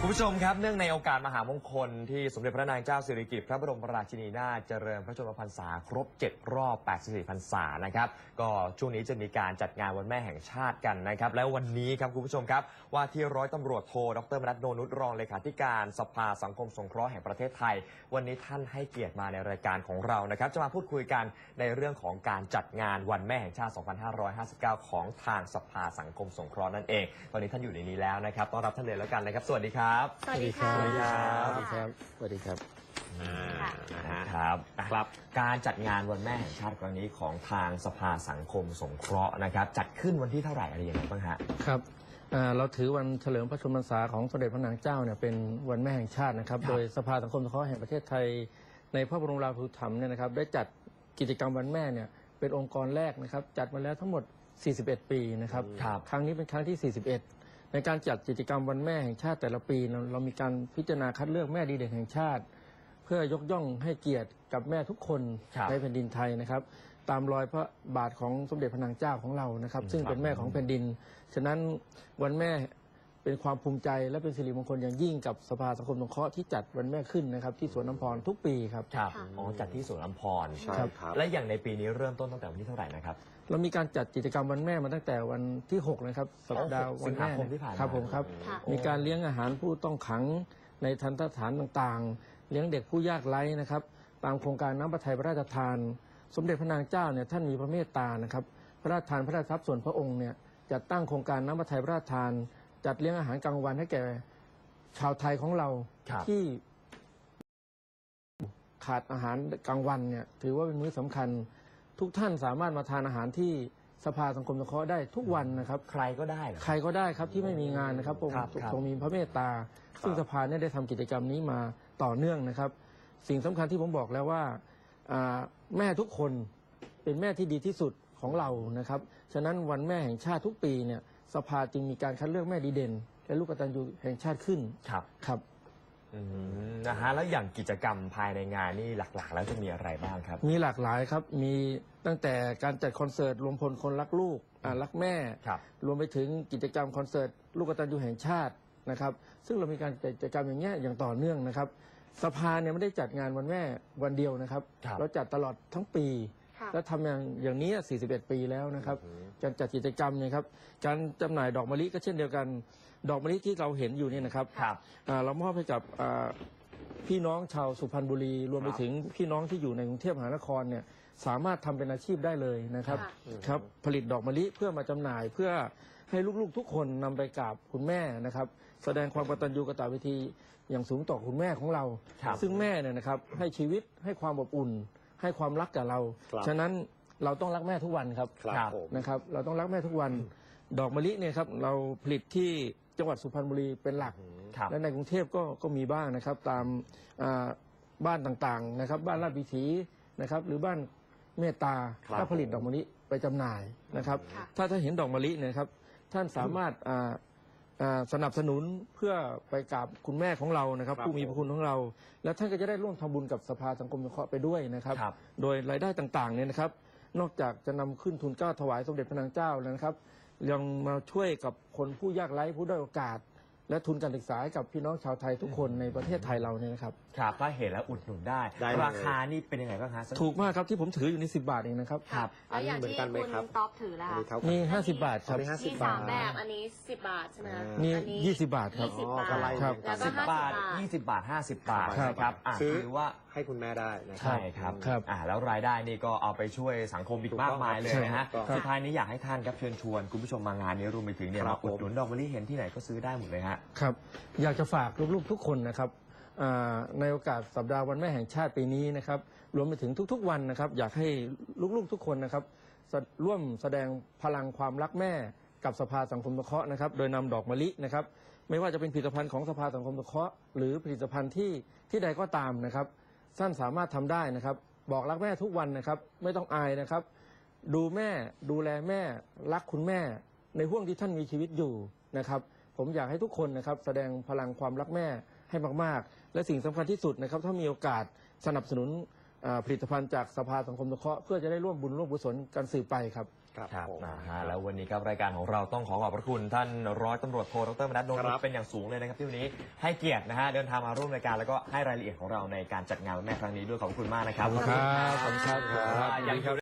คุณผู้ชมครับเนื่องในโอกาสมหามงคลที่สมเด็จพระนางเจ้าสิริกิติ์พระบรมราชินีนาถเจริญพระชนมพรรษาครบ 7 รอบ 84 พรรษานะครับก็ช่วงนี้จะมีการจัดงานวันแม่แห่งชาติกันนะครับ แล้ววันนี้ครับคุณผู้ชมครับ ว่าที่ร้อยตำรวจโทดรมนัทโนนุชรองเลขาธิการสภาสังคมสงเคราะห์แห่งประเทศไทย วันนี้ท่านให้เกียรติมาในรายการของเรานะครับจะมาพูดคุยกันในเรื่องของการจัดงานวันแม่แห่งชาติ 2559 ของทางสภาสังคมสงเคราะห์นั่นเอง ตอนนี้ท่านอยู่ในนี้แล้วนะครับต้อนรับท่านเลยแล้วกันนะครับสวัสดีครับสวัสดีค่ะ สวัสดีครับสวัสดีครับ สวัสดีครับค่ะนะครับครับ การจัดงานวันแม่แห่งชาติครั้งนี้ของทางสภาสังคมสงเคราะห์นะครับ จัดขึ้นวันที่เท่าไหร่อะไรยังไงบ้างฮะ ครับอ่าเราถือวันเฉลิมพระชนมพรรษาของสมเด็จพระนางเจ้าเนี่ยเป็นวันแม่แห่งชาตินะครับ ครับโดยสภาสังคมสงเคราะห์แห่งประเทศไทย ในพระบรมราชูปถัมภ์เนี่ยนะครับได้จัดกิจกรรมวันแม่เนี่ยเป็นองค์กรแรกนะครับจัดมาแล้วทั้งหมด 41 ปีนะครับ ครับ ครั้งนี้เป็นครั้งที่ 41 ในการจัดกิจกรรมวันแม่แห่งชาติแต่ละปีเราเรามีการพิจารณาคัดเลือกแม่ดีเด่นแห่งชาติ เพื่อยกย่องให้เกียรติกับแม่ทุกคนครับในแผ่นดินไทยนะครับ ตามรอยพระบาทของสมเด็จพระนางเจ้าของเรานะครับอืมซึ่งครับเป็นแม่ของแผ่นดิน ฉะนั้นวันแม่ เป็นความภูมิใจและเป็นสิริมงคลอย่างยิ่งกับสภาสังคมสงเคราะห์ที่จัดวันแม่ขึ้นนะครับที่สวนน้ำพรทุกปีครับ ครับค่ะ อ๋อจัดที่สวนลำพรใช่ครับครับ และอย่างในปีนี้เริ่มต้นตั้งแต่วันที่เท่าไหร่นะครับ เรามีการจัดกิจกรรมวันแม่มาตั้งแต่วันที่6นะครับสัปดาห์สิวันงหาแม่คมที่ผ่านมาครับผมครับ ค่ะ มีการเลี้ยงอาหารผู้ต้องขังในทันตสถานต่างๆ เลี้ยงเด็กผู้ยากไร้นะครับ ตามโครงการน้ำพระทัยพระราชทาน สมเด็จพระนางเจ้าเนี่ยท่านมีพระเมตตานะครับ พระราชทานพระราชทรัพย์ส่วนพระองค์เนี่ยจัดตั้งโครงการน้ำพระทัยพระราชทาน จัดเลี้ยงอาหารกลางวันให้แก่ชาวไทยของเราครับ ที่ขาดอาหารกลางวันเนี่ย ถือว่าเป็นมื้อสำคัญ ทุกท่านสามารถมาทานอาหารที่สภาสังคมสงเคราะห์ได้ทุกวันนะครับ ใครก็ได้เหรอ ใครก็ได้ครับที่ไม่มีงานนะครับทรงครับครับทรงมีพระเมตตา ซึ่งสภาเนี่ยได้ทำกิจกรรมนี้มาต่อเนื่องนะครับ สิ่งสำคัญที่ผมบอกแล้วว่าอ่าแม่ทุกคนเป็นแม่ที่ดีที่สุดของเรานะครับ ฉะนั้นวันแม่แห่งชาติทุกปีเนี่ย สภาจึงมีการคัดเลือกแม่ดีเด่น และลูกกตัญญูแห่งชาติขึ้นครับครับอืมนะฮะแล้วอย่างกิจกรรมภายในงานนี่หลักๆ แล้วจะมีอะไรบ้างครับ มีหลากหลายครับมีตั้งแต่การจัดคอนเสิร์ตรวมพลคนรักลูกอ่ารักแม่ ครับรวมไปถึงกิจกรรมคอนเสิร์ตลูกกตัญญูแห่งชาตินะครับ ซึ่งเรามีการจัดกิจกรรมอย่างเงี้ยอย่างต่อเนื่องนะครับ สภาเนี่ยไม่ได้จัดงานวันแม่วันเดียวนะครับ ครับ เราจัดตลอดทั้งปีค่ะ แล้วทำอย่างอย่างนี้ 41 ปีแล้วนะครับอืมการจัดกิจกรรมเนี่ยครับการจำหน่ายดอกมะลิก็เช่นเดียวกัน ดอกมะลิที่เราเห็นอยู่เนี่ยนะครับครับ อ่าเรามอบให้กับอ่าพี่น้องชาวสุพรรณบุรีรวมไปครับถึงพี่น้องที่อยู่ในกรุงเทพมหานครเนี่ยสามารถทำเป็นอาชีพได้เลยนะครับค่ะครับผลิตดอกมะลิเพื่อมาจำหน่ายเพื่อให้ลูกๆทุกคนนำไปกราบคุณแม่นะครับ แสดงความกตัญญูกตเวทีอย่างสูงต่อคุณแม่ของเรา ครับ ซึ่งแม่เนี่ยนะครับให้ชีวิตให้ความอบอุ่น ให้ความรักกับเรา ครับฉะนั้นเราต้องรักแม่ทุกวันครับครับผมนะครับ เราต้องรักแม่ทุกวัน ดอกมะลิเนี่ยครับเราผลิตที่จังหวัดสุพรรณบุรีเป็นหลัก ครับ และในกรุงเทพก็ก็มีบ้างนะครับ ตามอ่าบ้านต่างๆนะครับ บ้านราชวิถีนะครับ หรือบ้านเมตตาครับก็ผลิตดอกมะลิไปจำหน่ายนะครับ ค่ะ ถ้าถ้าเห็นดอกมะลิเนยนะครับ ท่านสามารถอ่าอ่า สนับสนุนเพื่อไปกราบคุณแม่ของเรานะครับ ครับผู้มีพระคุณของเรา แล้วท่านก็จะได้ร่วมทำบุญกับสภาสังคมสงเคราะห์ไปด้วยนะครับ ครับ โดยรายได้ต่างๆเนี่ยนะครับ นอกจากจะนำขึ้นทุนเกล้าถวายสมเด็จพระนางเจ้าแล้วนะครับ ยังมาช่วยกับคนผู้ยากไร้ผู้ด้อยโอกาส และทุนการศึกษาให้กับพี่น้องชาวไทยทุกคนในประเทศไทยเราเนี่ยนะครับ ครับถ้าเห็นแล้วอุดหนุนได้ได้เลย ราคานี่เป็นยังไงบ้างฮะสัถูกมากครับที่ผมถืออยู่ใน 10 บาทเองนะครับครับแล้วอย่างอันนี้เหมือนที่กันไหมคุณครับ ต๊อบถือละคะอันนี้เท่ากันี่น50 บาทครับอันนี้ 50 มีบาสาทมแบบอันนี้สิบบาทใช่ไหมคะนี่อันนี้ 20 บาทครับยี่สิบอ๋อบาทก็ไล่ครับ แล้วก็สิบบาท 50ยี่สิบบาทห้าสิบบาทครับนะครับอะซื้อ ถือว่า ให้คุณแม่ได้นะครัใช่ครับครับ อ่าแล้วรายได้นี่ก็เอาไปช่วยสังคมอีกถูกต้มาอกงมายเลยนะฮะถูกต้องสุดท้ายนี้อยากให้ท่านครับเชิญชวนคุณผู้ชมมางานนี้รวมไปถึงเนี่ยครัมาบอุดหนุนดอกมะลิเห็นที่ไหนก็ซื้อได้หมดเลยฮะครับ อยากจะฝากลูกๆทุกคนนะครับในโอกาสสัปดาห์วันแม่แห่งชาติปีนี้นะครับรวมไปถึงทุกๆวันนะครับ อยากให้ลูกๆทุกคนนะครับ ร่วมแสดงพลังความรักแม่กับสภาสังคมสงเคราะห์นะครับ โดยนำดอกมะลินะครับ ไม่ว่าจะเป็นผลิตภัณฑ์ของสภาสังคมสงเคราะห์หรือผลิตภัณฑ์ที่ที่ใดก็ตามนะครับท่านสามารถทำได้นะครับ บอกรักแม่ทุกวันนะครับ ไม่ต้องอายนะครับ ดูแม่ดูแลแม่รักคุณแม่ ในห่วงที่ท่านมีชีวิตอยู่นะครับ ผมอยากให้ทุกคนนะครับแสดงพลังความรักแม่ให้มาก ๆ และสิ่งสำคัญที่สุดนะครับถ้ามีโอกาสสนับสนุนอ่าผลิตภัณฑ์จากสภาสังคมสงเคราะห์เพื่อจะได้ร่วมบุญร่วมกุศลกันสืบไปครับครับ ครับผม นะฮะแล้ววันนี้ครับรายการของเราต้องขอขอบพระคุณท่านร้อยตำรวจโทดรมนัสนนท์ครับเป็นอย่างสูงเลยนะครับที่วันนี้ให้เกียรตินะฮะเดินทางมาร่วมรายการแล้วก็ให้รายละเอียดของเราในการจัดงานวันแม่ครั้งนี้ด้วยขอบคุณมากนะครับขอบคุณครับขอบคุณครับ ยังอยู่